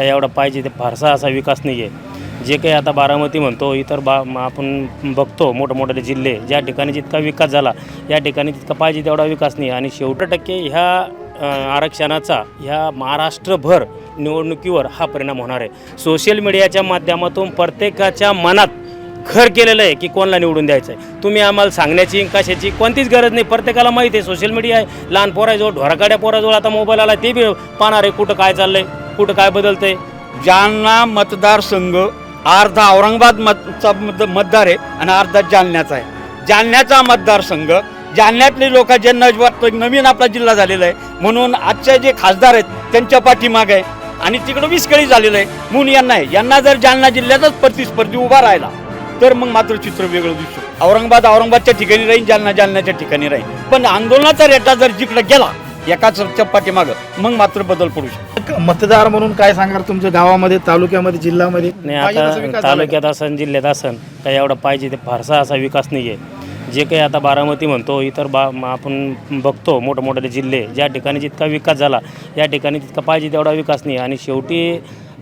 काही एवढा पाहिजे ते फारसा असा विकास नाही आहे जे काही आता बारामती म्हणतो इतर बा म- आपण बघतो मोठमोठे जिल्हे ज्या ठिकाणी जितका विकास झाला या ठिकाणी तितका पाहिजे तेवढा विकास नाही. आणि शेवट टक्के ह्या आरक्षणाचा ह्या महाराष्ट्रभर निवडणुकीवर हा परिणाम होणार आहे. सोशल मीडियाच्या माध्यमातून प्रत्येकाच्या मनात घर केलेलं आहे की कोणाला निवडून द्यायचं आहे तुम्ही आम्हाला सांगण्याची कशाची कोणतीच गरज नाही. प्रत्येकाला माहिती आहे सोशल मीडिया आहे. लहान पोराजवळ ढोराकाड्या पोराजवळ आता मोबाईल आला ते बी पाहणार आहे कुठं काय चाललं आहे कुठं काय बदलतंय? जालना मतदारसंघ अर्धा औरंगाबाद मतचा मत मतदार आहे आणि अर्धा जालन्याचा आहे. जालन्याचा मतदारसंघ जालन्यातले लोक ज्यांना वाटतं नवीन आपला जिल्हा झालेला आहे. म्हणून आजचे जे खासदार आहेत त्यांच्या पाठीमाग आहे. आणि तिकडं विस्कळी झालेलं आहे. म्हणून यांना आहे. यांना जर जालना जिल्ह्यातच प्रतिस्पर्धी उभा राहिला तर मग मात्र चित्र वेगळं दिसतो. औरंगाबाद औरंगाबादच्या ठिकाणी राहील जालना जालन्याच्या ठिकाणी राहील पण आंदोलनाचा रेटा जर जिकडे गेला एकाच पाठीमागं मग मात्र बदल पडू शकतो. एक मतदार म्हणून काय सांगाल तुमच्या गावामध्ये तालुक्यामध्ये जिल्ह्यामध्ये? नाही पाहिजे तसा आता विकास झाला तालुक्यात असन जिल्ह्यात असन काही एवढा पाहिजे ते फारसा असा विकास नाही आहे जे काही आता बारामती म्हणतो इतर बा म- आपण बघतो मोठमोठे जिल्हे ज्या ठिकाणी जितका विकास झाला या ठिकाणी तितका पाहिजे तेवढा विकास नाही. आणि शेवटी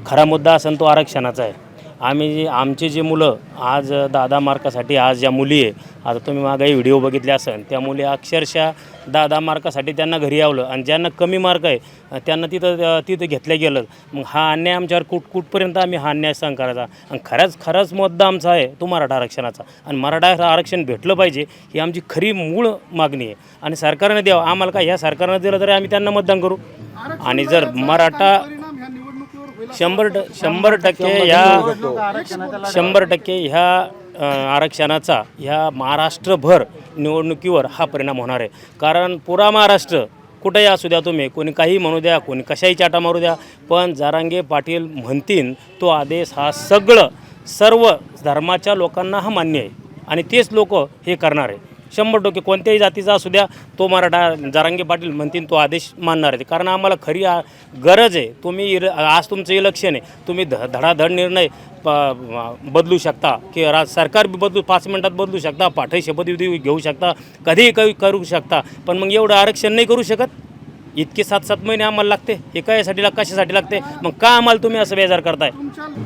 खरा मुद्दा असन तो आरक्षणाचा आहे. आम्ही जे आमचे जे मुलं आज दादा मार्कासाठी आज ज्या मुली आहे आता तुम्ही मागे व्हिडिओ बघितले असन त्या मुली अक्षरशः दहा दहा मार्कासाठी त्यांना घरी यावलं. आणि ज्यांना कमी मार्क आहे त्यांना तिथं तिथं घेतलं गेलं. मग हा अन्याय आमच्यावर कुठ कुठपर्यंत आम्ही हा अन्याय सहन करायचा? आणि खरंच खराच मुद्दा आमचा आहे तो मराठा आरक्षणाचा. आणि मराठा आरक्षण भेटलं पाहिजे ही आमची खरी मूळ मागणी आहे. आणि सरकारने द्यावं. आम्हाला काय ह्या सरकारनं दिलं तरी आम्ही त्यांना मतदान करू. आणि जर मराठा शंभर ट शंभर टक्के ह्या शंभर टक्के ह्या आरक्षणाचा ह्या महाराष्ट्रभर निवडणुकीवर हा परिणाम होणार आहे. कारण पुरा महाराष्ट्र कुठेही असू द्या तुम्ही कोणी काही म्हणू द्या कोणी कशाही चाटा मारू द्या पण जारांगे पाटील म्हणतील तो आदेश हा सगळं सर्व धर्माच्या लोकांना हा मान्य आहे. आणि तेच लोक हे करणार आहे. शंभर टक्के कोणत्याही जातीचा असू द्या तो मराठा जारांगे पाटील म्हणतील तो आदेश मानणार आहे. कारण आम्हाला खरी आ- गरज आहे तुम्ही इर आज तुमचं इलेक्शन आहे तुम्ही ध धडाधड निर्णय प- बदलू शकता की रा सरकार बी बदलू पाच मिनटात बदलू शकता पाठही शपथविधी घेऊ शकता कधीही काही करू शकता पण मग एवढं आरक्षण नाही करू शकत? इतके सात सात महिने आम्हाला लागते हे कशासाठी लाग कशासाठी लागते? मग का आम्हाला तुम्ही असं बेजार करताय?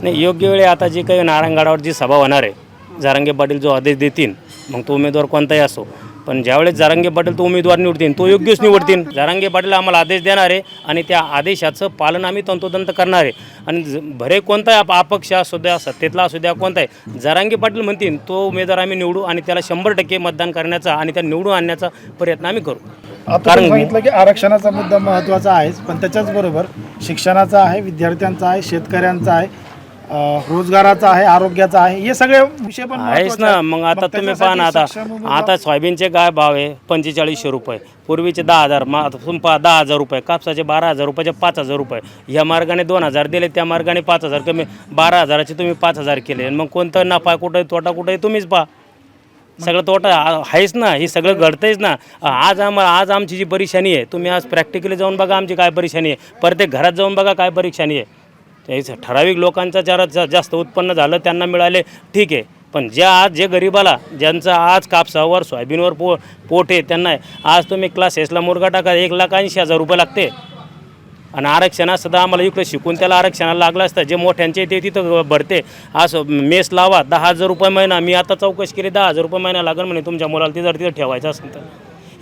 नाही योग्य वेळी आता जे काही नारायणगडावर जी सभा होणार आहे जारांगे पाटील जो आदेश देतील मग तो उमेदवार कोणताही असो. पण ज्यावेळेस जारांगे पाटील तो उमेदवार निवडतील तो योग्यच निवडतील. जारांगे पाटील आम्हाला आदेश देणार आहे आणि त्या आदेशाचं पालन आम्ही तंतोतंत करणार. आहे आणि भरे कोणताही आप अपक्ष असू द्या सत्तेतला असू द्या कोणताही जारांगे पाटील म्हणतील तो उमेदवार आम्ही निवडू आणि त्याला शंभर टक्के मतदान करण्याचा आणि त्या निवडून आणण्याचा प्रयत्न आम्ही करू. तुम्ही सांगितलं की आरक्षणाचा मुद्दा महत्त्वाचा आहेच पण त्याच्याच बरोबर शिक्षणाचा आहे विद्यार्थ्यांचा आहे शेतकऱ्यांचा आहे रोजगाराचा आहे आरोग्याचा आहे हे सगळे विषय पण आहेच ना. मग आता तुम्ही पहा ना आता. आता सोयाबीनचे काय भाव आहे पंचेचाळीसशे रुपये. पूर्वीचे दहा हजार मा पहा दहा हजार रुपये कापसाचे बारा हजार रुपयाचे पाच हजार रुपये. ह्या मार्गाने दोन हजार दिले त्या मार्गाने पाच हजार कमी. बारा हजाराचे तुम्ही पाच हजार केले. मग कोणतं नफा कुठं तोटा कुठं आहे तुम्हीच पहा. सगळं तोटा आहेच ना. हे सगळं घडतंयच ना. आज आम्हाला आज आमची जी परेशानी आहे तुम्ही आज प्रॅक्टिकली जाऊन बघा आमची काय परेशानी आहे. प्रत्येक घरात जाऊन बघा काय परेशानी आहे. त्याचं ठराविक लोकांचा जरा जा- जास्त उत्पन्न झालं त्यांना मिळाले ठीक आहे. पण ज्या आज जे गरिबाला ज्यांचं आज कापसावर सोयाबीनवर पो पोट आहे त्यांना आज तुम्ही क्लासेसला मुरगा टाका एक लाख ऐंशी हजार रुपये लागते. आणि आरक्षणासुद्धा आम्हाला इकडे शिकून त्याला आरक्षणाला लागलं असतं. जे मोठ्यांचे ते तिथं भरते. आज मेस लावा दहा हजार रुपये महिना मी आता चौकशी केली दहा हजार रुपये महिना लागेल म्हणे तुमच्या मुलाला ते जर तिथं ठेवायचं असेल तर.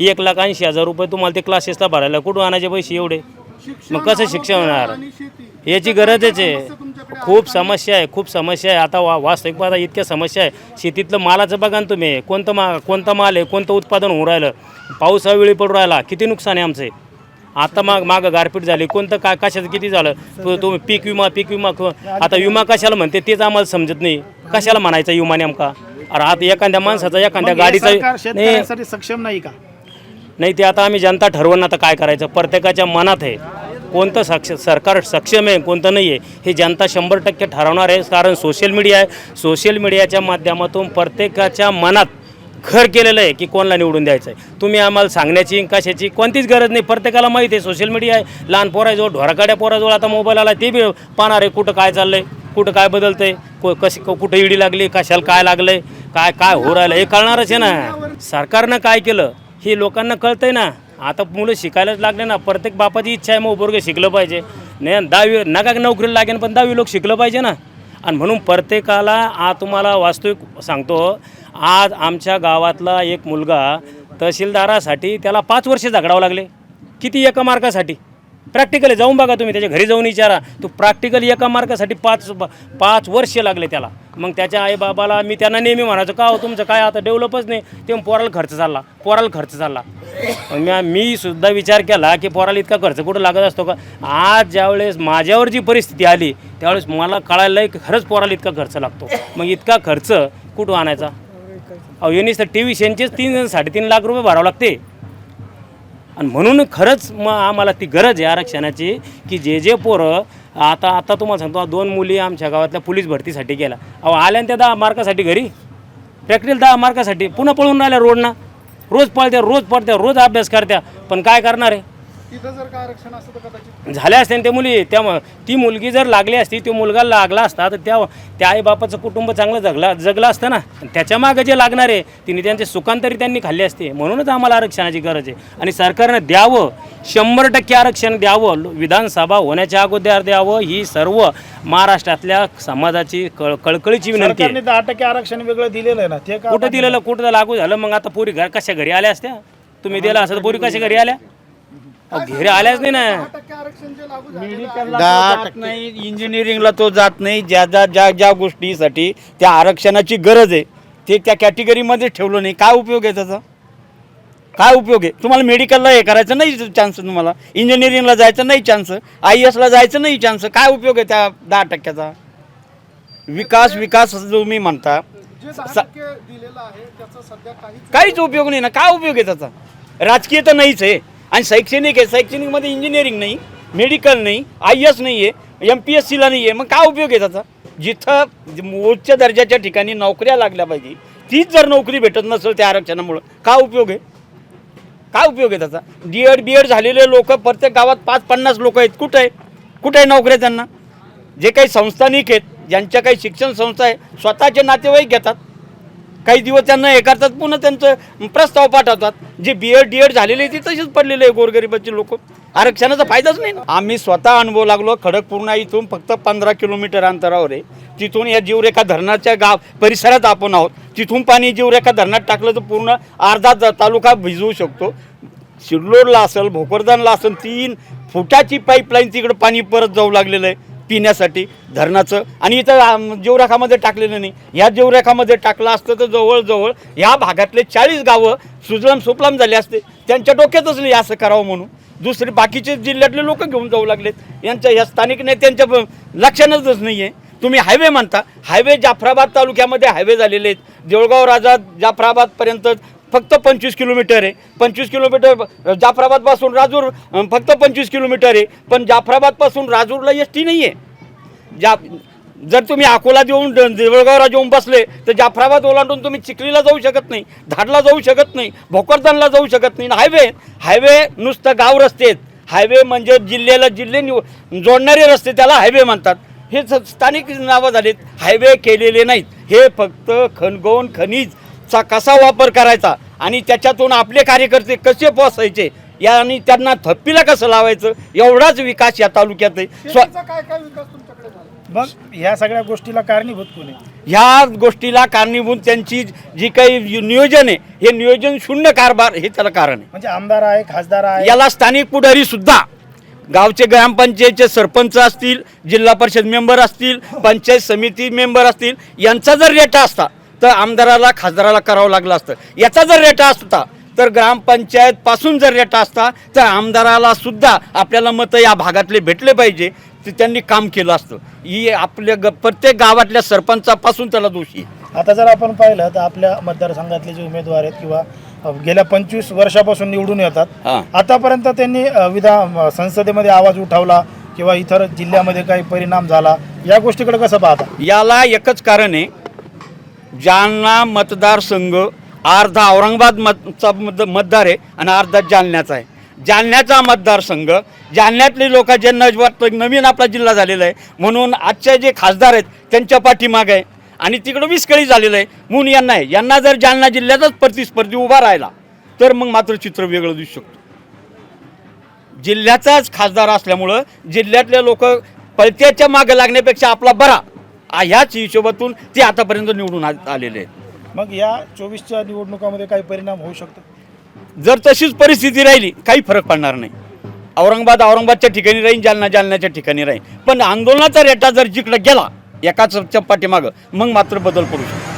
एक लाख ऐंशी हजार रुपये तुम्हाला ते क्लासेसला भरायला कुठून आणायचे पैसे एवढे? मग कसं शिक्षण होणार? याची गरजच आहे. खूप समस्या आहे खूप समस्या आहे. आता वा वास्तविक पाहता इतक्या समस्या आहे. शेतीतलं मालाचं बघा ना तुम्ही कोणतं मा कोणतं माल आहे कोणतं उत्पादन होऊ राहिलं? पाऊस अवेळी पडू राहिला किती नुकसान आहे आमचं? आता माग मागं गारपीट झाली. कोणतं काय कशाचं किती झालं? तो- तुम्ही पीक विमा पीक विमा क- आता विमा कशाला म्हणते? तेच आम्हाला समजत नाही. कशाला म्हणायचा विमा नेमका? अरे आता एखाद्या माणसाचा एखाद्या गाडीचा सक्षम नाही का? नाही ते आता आम्ही जनता ठरवून आता काय करायचं? प्रत्येकाच्या मनात आहे. कोणतं सक्ष सरकार सक्षम आहे कोणतं नाही आहे हे जनता शंभर टक्के ठरवणार आहे. कारण सोशल मीडिया आहे. सोशल मीडियाच्या माध्यमातून प्रत्येकाच्या मनात घर केलेलं आहे की कोणाला निवडून द्यायचं आहे तुम्ही आम्हाला सांगण्याची कशाची कोणतीच गरज नाही. प्रत्येकाला माहिती आहे सोशल मीडिया आहे. लहान पोराजवळ ढोराकाड्या पोराजवळ आता मोबाईल आला ते बी पाहणार आहे कुठं काय चाललं आहे कुठं काय बदलतं आहे को कशी कुठं इडी लागली कशाला काय लागलं आहे काय काय हो राहिलं हे कळणारच आहे ना. सरकारनं काय केलं? हे लोकांना कळतंय ना. आता मुलं शिकायलाच लागले ना. प्रत्येक बापाची इच्छा आहे मग पोरगं शिकलं पाहिजे. नाही दहावी नका नोकरीला लागेल पण दहावी लोक शिकलं पाहिजे ना. आणि म्हणून प्रत्येकाला आ तुम्हाला वास्तविक सांगतो आज आमच्या गावातला एक मुलगा तहसीलदारासाठी त्याला पाच वर्ष झगडावं लागले. किती एका मार्कासाठी? प्रॅक्टिकली जाऊन बघा तुम्ही त्याच्या घरी जाऊन विचारा. तो प्रॅक्टिकली एका मार्कासाठी पाच पाच वर्ष लागले त्याला. मग त्याच्या आईबाबाला मी त्यांना नेहमी म्हणायचो का हो तुमचं काय आता डेव्हलपच नाही. ते मग पोराला खर्च चालला पोराला खर्च चालला. मग मी मी सुद्धा विचार केला की पोराला इतका खर्च कुठं लागत असतो का? आज ज्यावेळेस माझ्यावर जी परिस्थिती आली त्यावेळेस मला कळायला की खरंच पोराला इतका खर्च लागतो. मग इतका खर्च कुठं आणायचा? अहो युनिस तर टी व्ही शेनचेच तीन साडेतीन लाख रुपये भरावं लागते. आणि म्हणून खरंच मग आम्हाला ती गरज आहे आरक्षणाची की जे जे पोरं आता आता तुम्हाला सांगतो दोन मुली आमच्या गावातल्या पोलीस भरतीसाठी गेल्या अहो आल्या त्या दहा मार्कासाठी घरी. प्रॅक्टिकल दहा मार्कासाठी. पुन्हा पळून राहिल्या रोडना. रोज पळत्या रोज पळत्या रोज अभ्यास करत्या. पण काय करणार आहे? तिथं जर का आरक्षण असतं तर कदाचित ना त्या मुली. त्या ती मुलगी जर लागली असती तो मुलगा लागला असता तर त्या त्या आईबापाचं कुटुंब चांगलं जगला जगलं असतं ना. त्याच्या मागं जे लागणार आहे तिने त्यांचे सुखांतरी त्यांनी खाल्ले असते. म्हणूनच आम्हाला आरक्षणाची गरज आहे. आणि सरकारनं द्यावं शंभर टक्के आरक्षण द्यावं विधानसभा होण्याच्या अगोदर द्यावं ही सर्व महाराष्ट्रातल्या समाजाची कळ कळकळीची विनंती आहे. सरकारने दहा टक्के आरक्षण वेगळं दिलेलं आहे ना ते का कुठं दिलेलं कुठं लागू झालं? मग आता पोरी घर कशा घरी आल्या असत्या? तुम्ही दिला असं तर पोरी कशा घरी आल्या? अहो, घरी आल्याच नाही ना. आरक्षण जे लागू मेडिकलला तो जात नाही इंजिनिअरिंगला तो जात नाही. ज्या ज्या ज्या ज्या गोष्टीसाठी त्या आरक्षणाची गरज आहे ते त्या कॅटेगरीमध्ये ठेवलं नाही. काय उपयोग आहे त्याचा? काय उपयोग आहे? तुम्हाला मेडिकलला हे करायचं नाही चान्स तुम्हाला. इंजिनिअरिंगला जायचं नाही चान्स आय एसला जायचं नाही चान्स काय उपयोग आहे त्या दहा टक्क्याचा? विकास विकास जो तुम्ही म्हणता. स- दिलेलं आहे त्याचा सध्या काही काहीच उपयोग नाही ना. काय उपयोग आहे त्याचा? राजकीय तर नाहीच आहे. आणि शैक्षणिक आहे. शैक्षणिकमध्ये इंजिनिअरिंग नाही मेडिकल नाही आय एस नाही आहे एम पी एस सीला नाही आहे मग काय उपयोग आहे त्याचा? जिथं उच्च दर्जाच्या ठिकाणी नोकऱ्या लागल्या पाहिजे तीच जर नोकरी भेटत नसेल त्या आरक्षणामुळं काय उपयोग आहे? काय उपयोग आहे त्याचा? डी एड बी एड झालेले लोक प्रत्येक गावात पाच पन्नास लोक आहेत. कुठं आहे? कुठं आहे नोकऱ्या त्यांना? जे काही संस्थानिक आहेत ज्यांच्या काही शिक्षण संस्था आहे स्वतःचे नातेवाईक घेतात. काही दिवस त्यांना हे करतात पुन्हा त्यांचं प्रस्ताव पाठवतात. जे बी एड डी एड झालेले ते तशीच पडलेले आहे गोरगरिबाचे लोक. आरक्षणाचा फायदाच नाही ना. आम्ही स्वतः अनुभव लागलो खडकपूर्णा इथून फक्त पंधरा किलोमीटर अंतरावर आहे. तिथून या जीवरेखा धरणाच्या गाव परिसरात आपण आहोत. तिथून पाणी जीवरेखा धरणात टाकलं तर पूर्ण अर्धा तालुका भिजवू शकतो. शिरलोरला असेल भोकरदानला असेल तीन फुटाची पाईपलाईन तिकडं पाणी परत जाऊ लागलेलं आहे. पिण्यासाठी धरणाचं. आणि इथं आम, जीवरेखामध्ये टाकलेलं नाही. ह्या जीवरेखामध्ये टाकलं असतं तर जवळजवळ ह्या भागातले चाळीस गावं सुजलाम सुफलाम झाले असते. त्यांच्या डोक्यातच नाही असं करावं म्हणून. दुसरे बाकीचे जिल्ह्यातले लोक घेऊन जाऊ लागलेत. यांच्या या स्थानिक नेत्यांच्या ब- नाही आहे तुम्ही हायवे म्हणता. हायवे जाफराबाद तालुक्यामध्ये हायवे झालेले आहेत. देऊळगाव राजा जाफराबादपर्यंत फक्त पंचवीस किलोमीटर आहे. पंचवीस किलोमीटर जाफराबादपासून राजूर फक्त पंचवीस किलोमीटर आहे. पण जाफराबादपासून राजूरला एस टी नाही आहे जा जर तुम्ही अकोला देऊन द- देऊळगावला येऊन बसले तर जाफराबाद ओलांडून तुम्ही चिखलीला जाऊ शकत नाही धाडला जाऊ शकत नाही भोकरदनला जाऊ शकत नाही. हायवे हायवे नुसतं गाव रस्ते आहेत हायवे म्हणजे जिल्ह्याला जिल्हे निव जोडणारे रस्ते त्याला हायवे म्हणतात. हे स्थानिक नावं झालीत. हायवे केलेले नाहीत. हे फक्त खणगवून खनिजचा कसा वापर करायचा आणि त्याच्यातून आपले कार्यकर्ते कसे पोसायचे या आणि त्यांना थप्पीला कसं लावायचं एवढाच विकास या तालुक्यात आहे. स्व काय काय विकास तुमच्याकडे झाला? मग ह्या सगळ्या गोष्टीला कारणीभूत कोणी ह्या गोष्टीला कारणीभूत त्यांची जी काही नियोजन आहे हे नियोजन शून्य कारभार हे त्याला कारण आहे. म्हणजे आमदार आहे खासदार आहे. याला स्थानिक पुढारी सुद्धा गावचे ग्रामपंचायतचे सरपंच असतील जिल्हा परिषद मेंबर असतील पंचायत समिती मेंबर असतील यांचा जर रेटा असता तर आमदाराला खासदाराला करावं लागलं असतं. याचा जर रेटा असता तर ग्रामपंचायत पासून जर रेटा असता तर आमदाराला सुद्धा आपल्याला मतं या भागातले भेटले पाहिजे ते त्यांनी काम केलं असतं. ही आपल्या ग प्रत्येक गावातल्या सरपंचापासून त्याला दोषी आहे. आता जर आपण पाहिलं तर आपल्या मतदारसंघातले जे उमेदवार आहेत किंवा अ, गेल्या पंचवीस वर्षापासून निवडून येतात हां. आतापर्यंत त्यांनी अ, विधान अ, संसदेमध्ये आवाज उठवला किंवा इतर जिल्ह्यामध्ये काही परिणाम झाला या गोष्टीकडे कसं पाहता? याला एकच कारण आहे जालना मतदारसंघ अर्धा औरंगाबाद मतचा मत मतदार आहे आणि अर्धा जालन्याचा आहे. जालन्याचा मतदारसंघ जालन्यातले लोक ज्यांना वाटतं नवीन आपला जिल्हा झालेला आहे. म्हणून आजचे जे खासदार आहेत त्यांच्या पाठीमागं आहे. आणि तिकडं विस्कळी झालेलं आहे. म्हणून यांना आहे. यांना जर जालना जिल्ह्यातच प्रतिस्पर्धी उभा राहिला तर मग मात्र चित्र वेगळं दिसू शकतो. जिल्ह्याचाच खासदार असल्यामुळं जिल्ह्यातले लोक पळत्याच्या मागं लागण्यापेक्षा आपला बरा. ह्याच हिशोबातून ते आतापर्यंत निवडून आ- आलेले आहेत. मग या चोवीसच्या निवडणुकामध्ये काही परिणाम होऊ शकतो जर तशीच परिस्थिती राहिली काही फरक पडणार नाही. औरंगाबाद औरंगाबादच्या ठिकाणी राहील जालना जालन्याच्या ठिकाणी राहील पण आंदोलनाचा रेटा जर जिकडं गेला एकाच पाठीमागं मग मात्र बदल पडू शकतो.